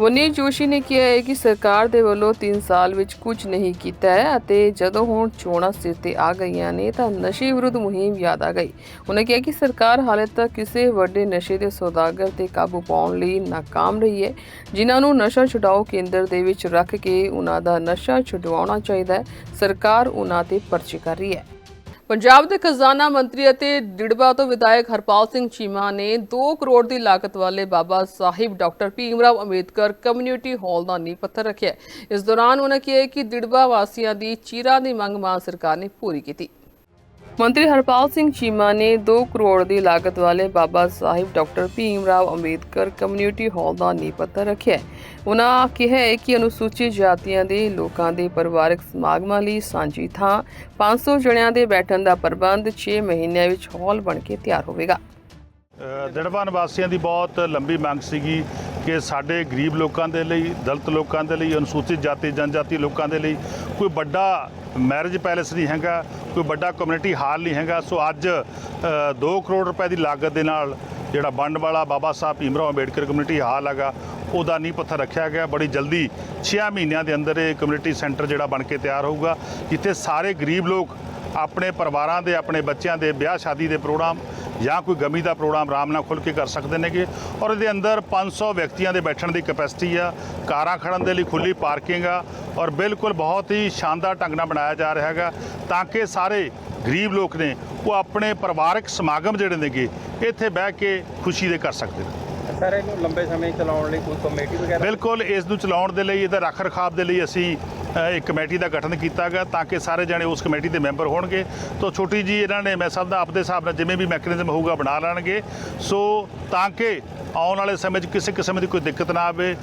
ਵਨੀਤ ਜੋਸ਼ੀ ਨੇ ਕਿਹਾ ਹੈ ਕਿ ਸਰਕਾਰ ਦੇ ਵੱਲੋਂ 3 ਸਾਲ ਵਿੱਚ ਕੁਝ ਨਹੀਂ ਕੀਤਾ ਹੈ ਅਤੇ ਜਦੋਂ ਹੁਣ ਚੋਣਾਂ ਸਿਰ ਤੇ ਆ ਗਈਆਂ ਨੇ ਤਾਂ ਨਸ਼ੇ ਵਿਰੁੱਧ ਮੁਹਿੰਮ ਯਾਦ ਆ ਗਈ। ਉਹਨੇ ਕਿਹਾ ਕਿ ਸਰਕਾਰ ਹਾਲੇ ਤੱਕ ਕਿਸੇ ਵੱਡੇ ਨਸ਼ੇ ਦੇ ਸੌਦਾਗਰ ਤੇ ਕਾਬੂ ਪਾਉਣ ਲਈ ਨਾਕਾਮ ਰਹੀ ਹੈ। ਜਿਨ੍ਹਾਂ ਨੂੰ ਨਸ਼ਾ ਛੁਡਾਓ ਕੇਂਦਰ ਦੇ ਵਿੱਚ ਰੱਖ ਕੇ ਉਹਨਾਂ ਦਾ ਨਸ਼ਾ ਛੁਡਵਾਉਣਾ ਚਾਹੀਦਾ ਹੈ। ਸਰਕਾਰ ਉਹਨਾਂ ਤੇ ਪਰਚੇ ਕਰ ਰਹੀ ਹੈ। ਪੰਜਾਬ ਦੇ ਖਜ਼ਾਨਾ ਮੰਤਰੀ ਅਤੇ ਡਿੜਬਾ ਤੋਂ ਵਿਧਾਇਕ ਹਰਪਾਲ ਸਿੰਘ ਚੀਮਾ ਨੇ 2 ਕਰੋੜ ਦੀ ਲਾਗਤ ਵਾਲੇ Baba Saheb doctor Bhim Rao Ambedkar community hall ਦਾ ਨੀਂਹ ਪੱਥਰ ਰੱਖਿਆ ਇਸ ਦੌਰਾਨ ਉਹਨਾਂ ਕਿਹਾ ਕਿ ਡਿੜਬਾ ਵਾਸੀਆਂ ਦੀ ਚੀਰਾਂ ਦੀ ਮੰਗ ਮਾਨ ਸਰਕਾਰ ਨੇ ਪੂਰੀ ਕੀਤੀ। ਮੰਤਰੀ ਹਰਪਾਲ ਸਿੰਘ ਚੀਮਾ ਨੇ 2 ਕਰੋੜ ਦੀ ਲਾਗਤ ਵਾਲੇ Baba Saheb doctor Bhim Rao Ambedkar community hall ਦਾ ਨੀਂਹ ਪੱਥਰ ਰੱਖਿਆ ਹੈ। ਉਹਨਾਂ ਕਿਹਾ ਹੈ ਕਿ ਅਨੁਸੂਚਿਤ ਜਾਤੀਆਂ ਦੇ ਲੋਕਾਂ ਦੇ ਪਰਿਵਾਰਕ ਸਮਾਗਮਾਂ ਲਈ ਸਾਂਝੀ ਥਾਂ 500 ਜਣਿਆਂ ਦੇ ਬੈਠਣ ਦਾ ਪ੍ਰਬੰਧ 6 ਮਹੀਨਿਆਂ ਵਿੱਚ ਹਾਲ ਬਣ ਕੇ ਤਿਆਰ ਹੋਵੇਗਾ ਅ, ਦਿੜਬਾ ਨਿਵਾਸੀਆਂ ਦੀ ਬਹੁਤ ਲੰਬੀ ਮੰਗ ਸੀਗੀ ਕਿ ਸਾਡੇ ਗਰੀਬ ਲੋਕਾਂ ਦੇ ਲਈ ਦਲਿਤ ਲੋਕਾਂ ਦੇ ਲਈ ਅਨੁਸੂਚਿਤ ਜਾਤੀ ਜਨਜਾਤੀ ਲੋਕਾਂ ਦੇ ਲਈ ਕੋਈ ਵੱਡਾ ਮੈਰਿਜ ਪੈਲੇਸ ਨਹੀਂ ਹੈਗਾ ਕੋਈ ਵੱਡਾ ਕਮਿਊਨਿਟੀ ਹਾਲ ਨਹੀਂ ਹੈਗਾ। ਸੋ ਅੱਜ 2 ਕਰੋੜ ਰੁਪਏ ਦੀ ਲਾਗਤ ਦੇ ਨਾਲ ਜਿਹੜਾ ਬੰਡ ਵਾਲਾ ਬਾਬਾ ਸਾਹਿਬ ਭੀਮਰਾਓ ਅੰਬੇਡਕਰ ਕਮਿਊਨਿਟੀ ਹਾਲ ਹੈਗਾ ਉਹਦਾ ਨੀਂਹ ਪੱਥਰ ਰੱਖਿਆ ਗਿਆ। ਬੜੀ ਜਲਦੀ 6 ਮਹੀਨਿਆਂ ਦੇ ਅੰਦਰ ਇਹ ਕਮਿਊਨਿਟੀ ਸੈਂਟਰ ਜਿਹੜਾ ਬਣ ਕੇ ਤਿਆਰ ਹੋਊਗਾ ਜਿੱਥੇ ਸਾਰੇ ਗਰੀਬ ਲੋਕ ਆਪਣੇ ਪਰਿਵਾਰਾਂ ਦੇ ਆਪਣੇ ਬੱਚਿਆਂ ਦੇ ਵਿਆਹ ਸ਼ਾਦੀ ਦੇ ਪ੍ਰੋਗਰਾਮ ਜਾਂ ਕੋਈ ਗਮੀ ਦਾ ਪ੍ਰੋਗਰਾਮ ਆਰਾਮ ਨਾਲ ਖੁੱਲ੍ਹ ਕੇ ਕਰ ਸਕਦੇ ਨੇਗੇ। ਔਰ ਇਹਦੇ ਅੰਦਰ 500 ਵਿਅਕਤੀਆਂ ਦੇ ਬੈਠਣ ਦੀ ਕਪੈਸਿਟੀ ਆ। ਕਾਰਾਂ ਖੜਨ ਦੇ ਲਈ ਖੁੱਲੀ ਪਾਰਕਿੰਗ ਆ। ਔਰ ਬਿਲਕੁਲ ਬਹੁਤ ਹੀ ਸ਼ਾਨਦਾਰ ਢੰਗ ਨਾਲ ਬਣਾਇਆ ਜਾ ਰਿਹਾ ਹੈਗਾ, ਤਾਂ ਕਿ ਸਾਰੇ ਗਰੀਬ ਲੋਕ ਨੇ ਉਹ ਆਪਣੇ ਪਰਿਵਾਰਕ ਸਮਾਗਮ ਜਿਹੜੇ ਨੇਗੇ, ਇੱਥੇ ਬਹਿ ਕੇ ਖੁਸ਼ੀ ਦੇ ਕਰ ਸਕਦੇ ਨੇ। ਸਰ ਇਹਨੂੰ ਲੰਬੇ ਸਮੇਂ ਚਲਾਉਣ ਲਈ ਕੋਈ ਕਮੇਟੀ ਵਗੈਰਾ? ਬਿਲਕੁਲ, ਇਸ ਨੂੰ ਚਲਾਉਣ ਦੇ ਲਈ, ਇਹਦਾ ਰੱਖ ਰਖਾਵ ਦੇ ਲਈ ਅਸੀਂ ਇੱਕ ਕਮੇਟੀ ਦਾ ਗਠਨ ਕੀਤਾ ਗਿਆ ਤਾਂ ਕਿ ਸਾਰੇ ਜਣੇ ਉਸ ਕਮੇਟੀ ਦੇ ਮੈਂਬਰ ਹੋਣਗੇ। ਤੋਂ ਛੋਟੀ ਜੀ ਇਹਨਾਂ ਨੇ, ਮੈਂ ਸਭ ਦਾ ਆਪਦੇ ਹਿਸਾਬ ਨਾਲ ਜਿਵੇਂ ਵੀ ਮੈਕੈਨਿਜ਼ਮ ਹੋਊਗਾ ਬਣਾ ਲੈਣਗੇ। ਸੋ ਤਾਂ ਕਿ ਆਉਣ ਵਾਲੇ ਸਮੇਂ 'ਚ ਕਿਸੇ ਕਿਸਮ ਦੀ ਕੋਈ ਦਿੱਕਤ ਨਾ ਆਵੇ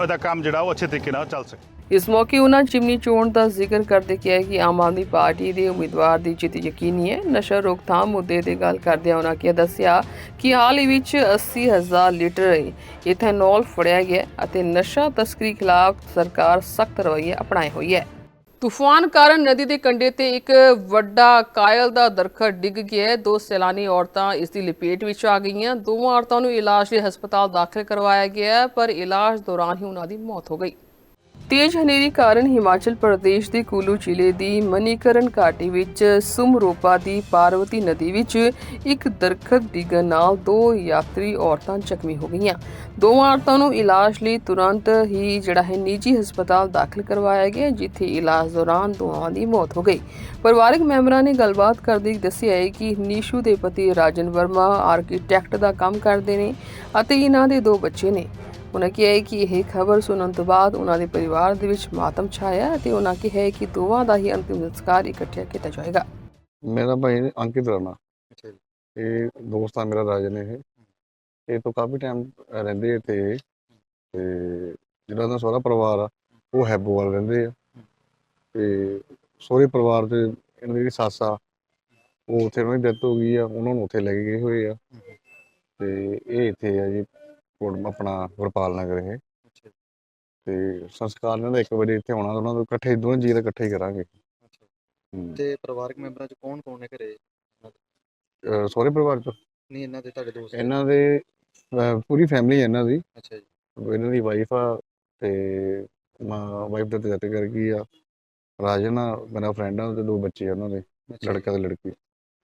ਉਹਦਾ ਕੰਮ ਜਿਹੜਾ ਉਹ ਅੱਛੇ ਤਰੀਕੇ ਨਾਲ ਚੱਲ ਸਕੇ। ਇਸ ਮੌਕੇ ਉਹਨਾਂ ਚਿਮਨੀ ਚੋਣ ਦਾ ਜ਼ਿਕਰ ਕਰਦੇ ਕਿਹਾ ਕਿ ਆਮ ਆਦਮੀ ਪਾਰਟੀ ਦੇ ਉਮੀਦਵਾਰ ਦੀ ਜਿੱਤ ਯਕੀਨੀ ਹੈ। ਨਸ਼ਾ ਰੋਕਥਾਮ ਮੁੱਦੇ ਤੇ ਗੱਲ ਕਰਦਿਆਂ ਉਹਨਾਂ ਕਿਹਾ, ਦੱਸਿਆ ਕਿ ਹਾਲ ਹੀ ਵਿੱਚ 80000 ਲੀਟਰ ਇਥੇਨੋਲ ਫੜਿਆ ਗਿਆ ਅਤੇ ਨਸ਼ਾ ਤਸਕਰੀ ਖਿਲਾਫ ਸਰਕਾਰ ਸਖਤ ਰਵੱਈਆ ਅਪਣਾਏ ਹੋਈ ਹੈ। ਤੂਫਾਨ ਕਾਰਨ ਨਦੀ ਦੇ ਕੰਢੇ ਤੇ ਇੱਕ ਵੱਡਾ ਕਾਇਲ ਦਾ ਦਰਖਤ ਡਿੱਗ ਗਿਆ ਹੈ। ਦੋ ਸੈਲਾਨੀ ਔਰਤਾਂ ਇਸ ਦੀ ਲਪੇਟ ਵਿੱਚ ਆ ਗਈਆਂ ਦੋਵਾਂ ਔਰਤਾਂ ਨੂੰ ਇਲਾਜ ਲਈ ਹਸਪਤਾਲ ਦਾਖਲ ਕਰਵਾਇਆ ਗਿਆ ਪਰ ਇਲਾਜ ਦੌਰਾਨ ਹੀ ਉਹਨਾਂ ਦੀ ਮੌਤ ਹੋ ਗਈ ਤੇਜ਼ ਹਨੇਰੀ ਕਾਰਨ ਹਿਮਾਚਲ ਪ੍ਰਦੇਸ਼ ਦੇ ਕੁੱਲੂ ਜ਼ਿਲ੍ਹੇ ਦੀ ਮਨੀਕਰਨ ਘਾਟੀ ਵਿੱਚ ਸੁਮਰੋਪਾ ਦੀ ਪਾਰਵਤੀ ਨਦੀ ਵਿੱਚ ਇੱਕ ਦਰਖਤ ਡਿੱਗਣ ਨਾਲ ਦੋ ਯਾਤਰੀ ਔਰਤਾਂ ਜ਼ਖਮੀ ਹੋ ਗਈਆਂ। ਦੋਵਾਂ ਔਰਤਾਂ ਨੂੰ ਇਲਾਜ ਲਈ ਤੁਰੰਤ ਹੀ ਜਿਹੜਾ ਹੈ ਨਿੱਜੀ ਹਸਪਤਾਲ ਦਾਖਲ ਕਰਵਾਇਆ ਗਿਆ, ਜਿੱਥੇ ਇਲਾਜ ਦੌਰਾਨ ਦੋਵਾਂ ਦੀ ਮੌਤ ਹੋ ਗਈ। ਪਰਿਵਾਰਕ ਮੈਂਬਰਾਂ ਨੇ ਗੱਲਬਾਤ ਕਰਦੇ ਦੱਸਿਆ ਹੈ ਕਿ ਨੀਸ਼ੂ ਦੇ ਪਤੀ ਰਾਜਨ ਵਰਮਾ ਆਰਕੀਟੈਕਟ ਦਾ ਕੰਮ ਕਰਦੇ ਨੇ ਅਤੇ ਇਹਨਾਂ ਦੇ ਦੋ ਬੱਚੇ ਨੇ। ਉਹਨਾਂ ਕਿਹਾ ਹੈ ਕਿ ਇਹ ਖਬਰ ਸੁਣਨ ਤੋਂ ਬਾਅਦ ਉਹਨਾਂ ਦੇ ਪਰਿਵਾਰ ਦੇ ਵਿੱਚ ਮਾਤਮ ਛਾਇਆ ਅਤੇ ਉਹਨਾਂ ਕਿਹਾ ਹੈ ਕਿ ਦੋਵਾਂ ਦਾ ਹੀ ਅੰਤਿਮ ਸੰਸਕਾਰ ਇਕੱਠੇ ਕੀਤਾ ਜਾਏਗਾ। ਮੇਰਾ ਭਾਈ ਅੰਕਿਤ ਰਾਣਾ ਅੱਛਾ ਜੀ। ਇਹ ਦੋਸਤ ਆ ਮੇਰਾ ਰਾਜਨ ਇਹ। ਇਹ ਤੋਂ ਕਾਫੀ ਟਾਈਮ ਰਹਿੰਦੇ ਇੱਥੇ। ਤੇ ਜਿਹੜਾ ਦਾ ਸਹੁਰਾ ਪਰਿਵਾਰ ਆ ਉਹ ਹੈਬੋਵਾਲ ਰਹਿੰਦੇ ਆ। ਤੇ ਸਹੁਰੇ ਪਰਿਵਾਰ ਦੇ ਇਹਨਾਂ ਦੀ ਸੱਸ ਆ ਉਹ ਉੱਥੇ ਉਹਨਾਂ ਦੀ ਡੈਥ ਹੋ ਗਈ ਆ ਉਹਨਾਂ ਨੂੰ ਉੱਥੇ ਲੈ ਕੇ ਗਏ ਹੋਏ ਆ। ਤੇ ਇਹ ਇੱਥੇ ਆ ਜੀ। ਕੋਟ ਆਪਣਾ ਗੁਰਪਾਲ ਨਗਰ ਇਹ। ਤੇ ਸੰਸਕਾਰ ਇਹਨਾਂ ਦਾ 1 ਵਜੇ ਇੱਥੇ ਆਉਣਾ ਉਹਨਾਂ ਨੂੰ ਇਕੱਠੇ ਦੋਵੇਂ ਜੀਅ ਦਾ ਇਕੱਠੇ ਹੀ ਕਰਾਂਗੇ। ਤੇ ਪਰਿਵਾਰਕ ਮੈਂਬਰਾਂ ਚ ਕੌਣ ਕੌਣ ਨੇ ਘਰੇ? ਸਹੁਰੇ ਪਰਿਵਾਰ ਚ। ਨਹੀਂ ਇਹਨਾਂ ਦੇ ਤੁਹਾਡੇ ਦੋਸਤ? ਇਹਨਾਂ ਦੇ ਪੂਰੀ ਫੈਮਿਲੀ ਹੈ ਇਹਨਾਂ ਦੀ। ਅੱਛਾ ਜੀ। ਇਹਨਾਂ ਦੀ ਵਾਈਫ ਆ ਤੇ ਮਾਂ ਵਾਈਫ ਦਾ ਡੈਥ ਕਰ ਗਈ ਆ। ਰਾਜਨ ਆ ਮੇਰਾ ਫਰੈਂਡ ਆ ਤੇ ਦੋ ਬੱਚੇ ਆ ਉਹਨਾਂ ਦੇ ਜੀ। ਲੜਕਾ ਤੇ ਲੜਕੀ।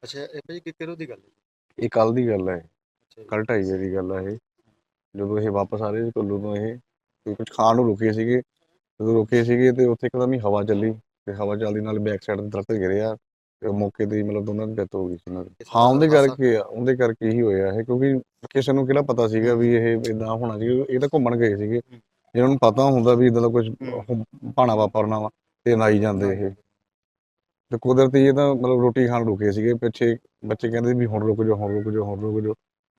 ਅੱਛਾ ਇਹ ਭਾਈ ਕਿ ਕਿਰੋ ਦੀ ਗੱਲ ਹੈ? ਇਹ ਕੱਲ ਦੀ ਗੱਲ ਹੈ। ਜੀ। ਕੱਲ ਢਾਈ ਵਜੇ ਦੀ ਗੱਲ ਆ ਇਹ। ਜਦੋਂ ਇਹ ਵਾਪਸ ਆ ਰਹੇ ਸੀ ਕੁੱਲੂ ਤੋਂ ਇਹ ਕੁਝ ਖਾਣ ਨੂੰ ਰੁਕੇ ਸੀਗੇ। ਜਦੋਂ ਰੁਕੇ ਸੀਗੇ ਤੇ ਉੱਥੇ ਇੱਕਦਮ ਹੀ ਹਵਾ ਚੱਲੀ ਤੇ ਹਵਾ ਚੱਲਦੀ ਨਾਲ ਬੈਕ ਸਾਈਡ ਤੇ ਦਰਖਤ ਗਿਰਿਆ ਤੇ ਉਹ ਮੌਕੇ ਤੇ ਹੀ ਮਤਲਬ ਦੋਨਾਂ ਦੀ ਡੈਥ ਹੋ ਗਈ ਸੀ ਦੀ। ਇਸ ਹਾਂ ਉਹਦੇ ਕਰਕੇ ਆ ਉਹਦੇ ਕਰਕੇ ਹੀ ਹੋਇਆ ਇਹ ਕਿਉਂਕਿ ਕਿਸੇ ਨੂੰ ਕਿਹੜਾ ਪਤਾ ਸੀਗਾ ਵੀ ਇਹ ਇਦਾਂ ਹੋਣਾ ਸੀ ਇਹ ਤਾਂ ਘੁੰਮਣ ਗਏ ਸੀਗੇ। ਜਿਹਨਾਂ ਨੂੰ ਪਤਾ ਹੁੰਦਾ ਵੀ ਇਦਾਂ ਦਾ ਕੁਝ ਭਾਣਾ ਵਾਪਰਨਾ ਵਾ ਤੇ ਨਾਈ ਜਾਂਦੇ ਇਹ। ਤੇ ਕੁਦਰਤੀ ਇਹ ਤਾਂ ਮਤਲਬ ਰੋਟੀ ਖਾਣ ਰੁਕੇ ਸੀਗੇ ਪਿੱਛੇ ਬੱਚੇ ਕਹਿੰਦੇ ਵੀ ਹੁਣ ਰੁਕ ਜਾਓ ਹੁਣ ਰੁਕ ਜਾਓ ਹੁਣ ਰੁਕ ਜਾਓ।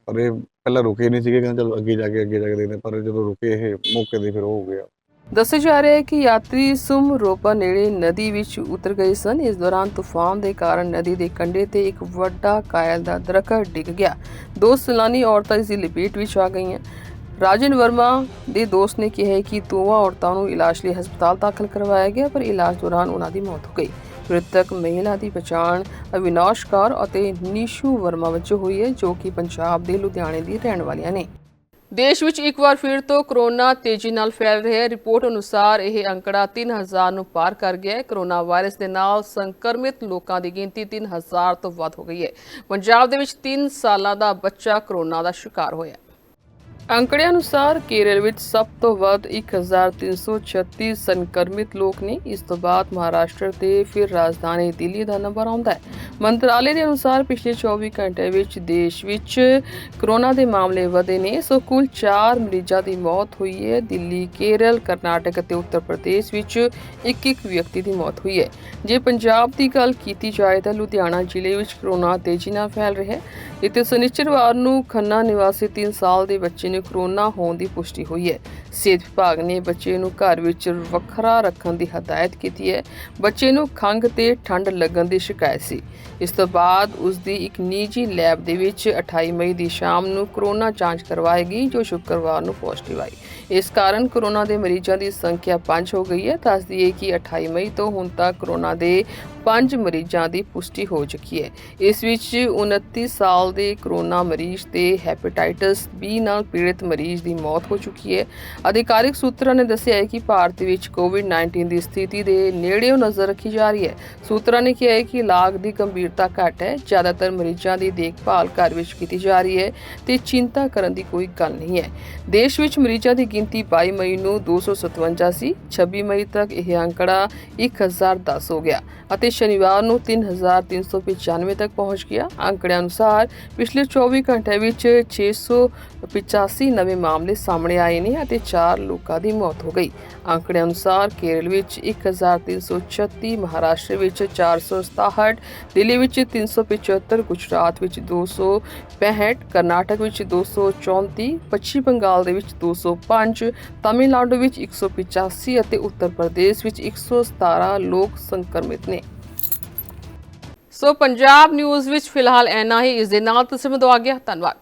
ਪਰ ਇਹ ਪਹਿਲਾਂ ਰੁਕੇ ਨਹੀਂ ਸੀਗੇ, ਕਹਿੰਦੇ ਚਲ ਅੱਗੇ ਜਾ ਕੇ, ਅੱਗੇ ਜਾ ਕੇ ਦੇਖਦੇ ਪਰ ਜਦੋਂ ਰੁਕੇ ਇਹ ਮੌਕੇ ਤੇ ਫਿਰ ਉਹ ਹੋ ਗਿਆ। ਦੱਸਿਆ ਜਾ ਰਿਹਾ ਹੈ ਕਿ ਯਾਤਰੀ ਸੁਮ ਰੋਪਾ ਨੇੜੇ ਨਦੀ ਵਿੱਚ ਉਤਰ ਗਏ ਸਨ। ਇਸ ਦੌਰਾਨ ਤੂਫਾਨ ਦੇ ਕਾਰਨ ਨਦੀ ਦੇ ਕੰਢੇ ਤੇ ਇੱਕ ਵੱਡਾ ਕਾਇਲ ਦਾ ਦਰਖਤ ਡਿੱਗ ਗਿਆ। ਦੋ ਸੈਲਾਨੀ ਔਰਤਾਂ ਇਸ ਦੀ ਲਪੇਟ ਵਿੱਚ ਆ ਗਈਆਂ। ਰਾਜਨ ਵਰਮਾ ਦੇ ਦੋਸਤ ਨੇ ਕਿਹਾ ਹੈ ਕਿ ਦੋਵਾਂ ਔਰਤਾਂ ਨੂੰ ਇਲਾਜ ਲਈ ਹਸਪਤਾਲ ਦਾਖਲ ਕਰਵਾਇਆ ਗਿਆ, ਪਰ ਇਲਾਜ ਦੌਰਾਨ ਉਹਨਾਂ ਦੀ ਮੌਤ ਹੋ ਗਈ। ਮ੍ਰਿਤਕ ਮਹਿਲਾ ਦੀ ਪਛਾਣ ਅਵਿਨਾਸ਼ ਕੌਰ ਅਤੇ ਨੀਸ਼ੂ ਵਰਮਾ ਵਜੋਂ ਹੋਈ ਹੈ, ਜੋ ਕਿ ਪੰਜਾਬ ਦੇ ਲੁਧਿਆਣੇ ਦੀ ਰਹਿਣ ਵਾਲੀਆਂ ਨੇ। ਦੇਸ਼ ਵਿੱਚ ਇੱਕ ਵਾਰ ਫਿਰ ਤੋਂ ਕਰੋਨਾ ਤੇਜ਼ੀ ਨਾਲ ਫੈਲ ਰਿਹਾ ਹੈ। ਰਿਪੋਰਟ ਅਨੁਸਾਰ ਇਹ ਅੰਕੜਾ 3000 ਨੂੰ ਪਾਰ ਕਰ ਗਿਆ ਹੈ। ਕਰੋਨਾ ਵਾਇਰਸ ਦੇ ਨਾਲ ਸੰਕਰਮਿਤ ਲੋਕਾਂ ਦੀ ਗਿਣਤੀ 3000 ਤੋਂ ਵੱਧ ਹੋ ਗਈ ਹੈ। ਪੰਜਾਬ ਦੇ ਵਿੱਚ 3 ਸਾਲਾਂ ਦਾ ਬੱਚਾ ਕਰੋਨਾ ਦਾ ਸ਼ਿਕਾਰ ਹੋਇਆ। ਅੰਕੜਿਆਂ ਅਨੁਸਾਰ ਕੇਰਲ ਵਿੱਚ ਸਭ ਤੋਂ ਵੱਧ 1336 ਸੰਕਰਮਿਤ ਲੋਕ ਨੇ। ਇਸ ਤੋਂ ਬਾਅਦ ਮਹਾਰਾਸ਼ਟਰ ਤੇ ਫਿਰ ਰਾਜਧਾਨੀ ਦਿੱਲੀ ਦਾ ਨੰਬਰ ਆਉਂਦਾ ਹੈ। ਮੰਤਰਾਲੇ ਦੇ ਅਨੁਸਾਰ ਪਿਛਲੇ 24 ਘੰਟੇ ਵਿੱਚ ਦੇਸ਼ ਵਿੱਚ ਕਰੋਨਾ ਦੇ ਮਾਮਲੇ ਵਧੇ ਨੇ। ਸੋ ਕੁੱਲ 4 ਮਰੀਜ਼ਾਂ ਦੀ ਮੌਤ ਹੋਈ ਹੈ। ਦਿੱਲੀ, ਕੇਰਲ, ਕਰਨਾਟਕ ਅਤੇ ਉੱਤਰ ਪ੍ਰਦੇਸ਼ ਵਿੱਚ ਇੱਕ ਇੱਕ ਵਿਅਕਤੀ ਦੀ ਮੌਤ ਹੋਈ ਹੈ। ਜੇ ਪੰਜਾਬ ਦੀ ਗੱਲ ਕੀਤੀ ਜਾਏ ਤਾਂ ਲੁਧਿਆਣਾ ਜ਼ਿਲ੍ਹੇ ਵਿੱਚ ਕਰੋਨਾ ਤੇਜ਼ੀ ਨਾਲ ਫੈਲ ਰਿਹਾ ਹੈ। ਇੱਥੇ ਸ਼ਨਿਚਰਵਾਰ ਨੂੰ ਖੰਨਾ ਨਿਵਾਸੀ 3 ਸਾਲ ਦੇ ਬੱਚੇ ਨੂੰ ਕਰੋਨਾ ਹੋਣ ਦੀ ਪੁਸ਼ਟੀ ਹੋਈ ਹੈ। ਸਿਹਤ ਵਿਭਾਗ ਨੇ ਬੱਚੇ ਨੂੰ ਘਰ ਵਿੱਚ ਵੱਖਰਾ ਰੱਖਣ ਦੀ ਹਦਾਇਤ ਕੀਤੀ ਹੈ। ਬੱਚੇ ਨੂੰ ਖੰਘ ਤੇ ਠੰਡ ਲੱਗਣ ਦੀ ਸ਼ਿਕਾਇਤ ਸੀ। ਇਸ ਤੋਂ ਬਾਅਦ ਉਸ ਦੀ ਇੱਕ ਨਿੱਜੀ ਲੈਬ ਦੇ ਵਿੱਚ 28 ਮਈ ਦੀ ਸ਼ਾਮ ਨੂੰ ਕਰੋਨਾ ਜਾਂਚ ਕਰਵਾਏਗੀ, ਜੋ ਸ਼ੁੱਕਰਵਾਰ ਨੂੰ ਪੋਜ਼ਿਟਿਵ ਆਈ। ਇਸ ਕਾਰਨ ਕਰੋਨਾ ਦੇ ਮਰੀਜ਼ਾਂ ਦੀ ਸੰਖਿਆ 5 ਹੋ ਗਈ ਹੈ। ਦੱਸਦੀ ਦਈਏ ਕਿ 28 ਮਈ ਤੋਂ ਹੁਣ ਤੱਕ ਕਰੋਨਾ ਦੇ 5 ਮਰੀਜ਼ਾਂ ਦੀ ਪੁਸ਼ਟੀ ਹੋ ਚੁੱਕੀ ਹੈ। ਇਸ ਵਿੱਚ 29 ਸਾਲ ਦੇ ਕਰੋਨਾ ਮਰੀਜ਼ ਤੇ ਹੈਪੇਟਾਈਟਸ ਬੀ ਨਾਲ ਪੀੜਿਤ ਮਰੀਜ਼ ਦੀ ਮੌਤ ਹੋ ਚੁੱਕੀ ਹੈ। ਅਧਿਕਾਰਿਕ ਸੂਤਰਾਂ ਨੇ ਦੱਸਿਆ ਹੈ ਕਿ ਭਾਰਤ ਵਿੱਚ ਕੋਵਿਡ-19 ਦੀ ਸਥਿਤੀ ਦੇ ਨੇੜਿਓਂ ਨਜ਼ਰ ਰੱਖੀ ਜਾ ਰਹੀ ਹੈ। ਸੂਤਰਾਂ ਨੇ ਕਿਹਾ ਹੈ ਕਿ ਲਾਗ ਦੀ ਗੰਭੀਰਤਾ ਘੱਟ ਹੈ। ਜ਼ਿਆਦਾਤਰ ਮਰੀਜ਼ਾਂ ਦੀ ਦੇਖਭਾਲ ਘਰ ਵਿੱਚ ਕੀਤੀ ਜਾ ਰਹੀ ਹੈ ਤੇ ਚਿੰਤਾ ਕਰਨ ਦੀ ਕੋਈ ਗੱਲ ਨਹੀਂ ਹੈ। ਦੇਸ਼ ਵਿੱਚ ਮਰੀਜ਼ਾਂ ਦੀ ਗਿਣਤੀ 22 ਮਈ ਨੂੰ 257 ਸੀ 26 ਮਈ ਤੱਕ ਇਹ ਅੰਕੜਾ 1010 ਹੋ ਗਿਆ ਅਤੇ ਸ਼ਨੀਵਾਰ ਨੂੰ 3395 ਤੱਕ ਪਹੁੰਚ ਗਿਆ। ਅੰਕੜਿਆਂ ਅਨੁਸਾਰ ਪਿਛਲੇ 24 ਘੰਟੇ ਵਿੱਚ 685 ਨਵੇਂ ਮਾਮਲੇ ਸਾਹਮਣੇ ਆਏ ਨੇ ਅਤੇ 4 ਲੋਕਾਂ ਦੀ ਮੌਤ ਹੋ ਗਈ। ਅੰਕੜਿਆਂ ਅਨੁਸਾਰ ਕੇਰਲ ਵਿੱਚ 1336 ਮਹਾਰਾਸ਼ਟਰ ਵਿੱਚ 467 ਦਿੱਲੀ ਵਿੱਚ 375 ਗੁਜਰਾਤ ਵਿੱਚ 265 ਕਰਨਾਟਕ ਵਿੱਚ 234 ਪੱਛਮੀ ਬੰਗਾਲ ਦੇ ਵਿੱਚ 205 ਤਾਮਿਲਨਾਡੂ ਵਿੱਚ 185 ਅਤੇ ਉੱਤਰ ਪ੍ਰਦੇਸ਼ ਵਿੱਚ 117 ਲੋਕ ਸੰਕਰਮਿਤ ਨੇ। ਸੋ ਪੰਜਾਬ ਨਿਊਜ਼ ਵਿੱਚ ਫਿਲਹਾਲ ਐਨਾ ਹੀ। ਇਸ ਦੇ ਨਾਲ ਤੁਸੀਂ ਮੈਨੂੰ ਆ ਗਿਆ ਧੰਨਵਾਦ।